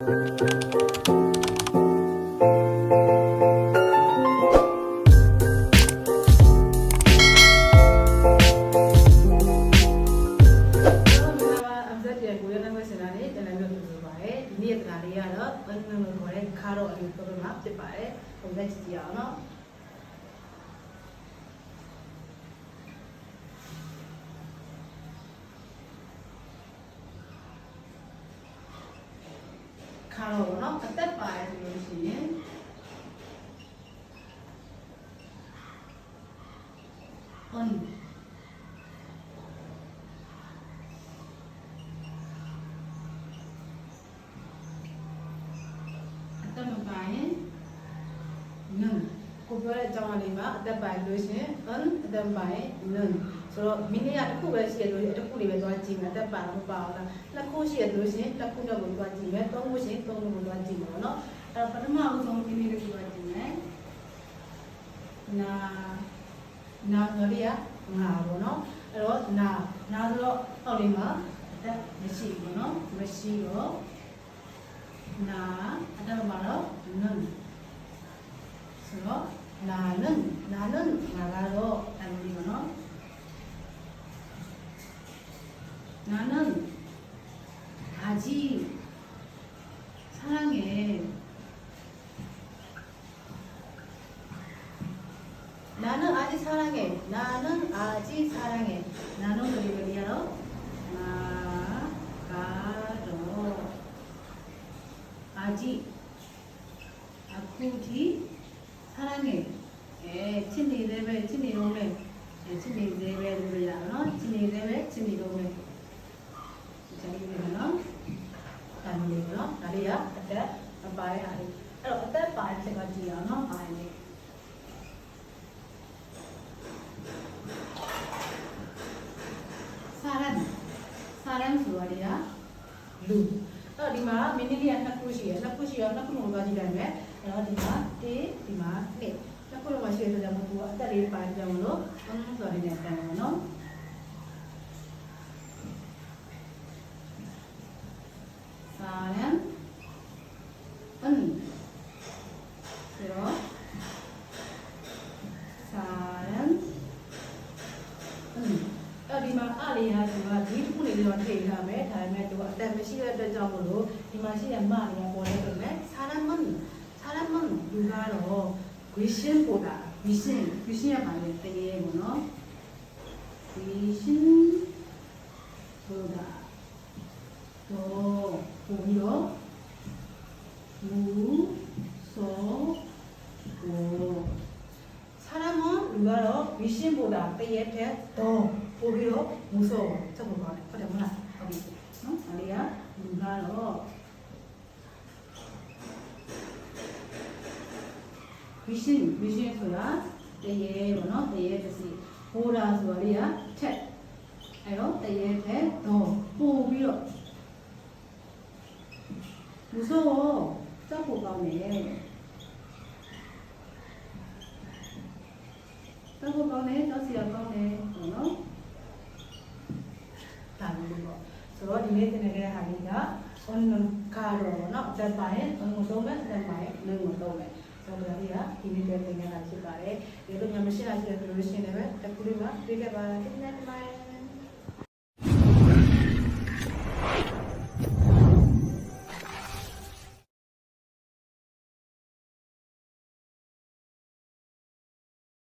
အမ်ဇက်ရဲ့ကိုရနမစနာနဲ့တနင်္ဂနွေနေ့ဆိုပါတယ်ဒီနေ့တခါလေးကတော့ဘန်နမ်ကိုခေါ်တဲ့ခါတော့အရင်ပုံမှာဖြစ်ပါတယ်ပုံစံကြည့်ကြအောင်နော် ခါတော့နော်အသက်ပါတယ်ဆိုလို့ရှိရင်အွန်အသက်မပိုင်နံကိုပြောတဲ့အကြောင်းအလေးမှာအသက်ပိုင်လို့ရှရင် un အသက်ပိုင်နံ ဆိုတော့မိနစ်ကတစ်ခုပဲရှိရလို့တစ်ခုလေးပဲသွားကြည့်မယ်အသက်ပိုင်မပါဘူးလားနှစ်ခုရှိရလို့ရှရင်တစ်ခုတော့ကိုသွားကြည့်မယ်သုံးခုရှိရင်သုံးခုကိုသွားကြည့်မယ်နော်အဲ့တော့ပထမအဆုံးမိနစ်တစ်ခုသွားကြည့်မယ်နာနာဆိုရရငါဘောနော်အဲ့တော့နာနာဆိုတော့အောက်လေးမှာအသက်မရှိဘူးနော်မရှိတော့နာအတမမတော့နန်ဆိုတော့နာနန်နာနန်ငါကတော့အန် 나는 바지 사랑해. 나는 아직 사랑해. 나는 아직 사랑해. 나는 그리그리요. 나가로 아직 아프지 사랑해. 에 친이 내배 친이 오메. 친이 내배 친이 내배 친이 오메. ဒါလေးလေးနော်ဒါလေးလေးနော်ဒါလေးကအသက်မပါတဲ့ဟာလေးအဲ့တော့အသက်ပါတဲ့ချက်ကကြည့်အောင်နော်ပါရင်လေးစာရန်စာရန်ဆိုတာလေးကလူအဲ့တော့ဒီမှာမိနစ်လေးကနှစ်ခုရှိရနှစ်ခုရှိရနှစ်ခုလုံးသွားကြည့်လိုက်မယ်အဲ့တော့ဒီမှာ1ဒီမှာ2နှစ်ခုလုံးရှိရဆိုတော့ဘုကအသက်လေးပါကြောင်လို့ဘုံဆိုတာလေးနဲ့ပြန်ပါနော် ဒီမှာအလေးဟာဒီမှာဒီတစ်ခုလေးတော့ထည့်ထားမယ်ဒါပေမဲ့သူကအတက်မရှိတဲ့အတွက်ကြောင့်မို့လို့ဒီမှာရှိတဲ့မလေးကပေါ်နေတယ်မယ်ဆာလမန်ဆာလမန်လူကတော့ဂွေရှင်းပို့တာဂွေရှင်းဂွေရှင်းရပါလေတကယ်ပေါ့နော်ဂွေရှင်းပို့တာတော့ပို့ပြီးတော့မူစော လူကတော့ဝီရှင်းပိုတာတရက်ထက်တော့ပို့ပြီးတော့မူဆော့ချက်ပို့ပါတယ်ဟုတ်တယ်မလားဟုတ်ပြီနော်ဒါလေးကလူကတော့ဝီရှင်းဝီရှင်းဆိုတာတရက်ပေါ့နော်တရက်တစ်စီပိုတာဆိုတာလေးကထက်အဲ့တော့တရက်ထက်တော့ပို့ပြီးတော့မူဆော့ချက်ပို့ကောင်းတယ် တော့စီရကောင်းတယ်ပေါ့နော်တာလို့ပေါ့ဆိုတော့ဒီနေ့သင်ခဲ့တဲ့ဟာလေးက on ကတော့เนาะအသက်ပိုင်း on ကိုသုံးမယ်အသက်ပိုင်းနင်းကိုသုံးမယ်ဆိုတော့ဒါလေးကဒီနေ့သင်ခဲ့တာဖြစ်ပါတယ်ဒီလိုမျိုးမရှိတာရှိတဲ့ solution တွေပဲတစ်ခုလေးမှပြေးခဲ့ပါဒီနေ့ဒီမှာ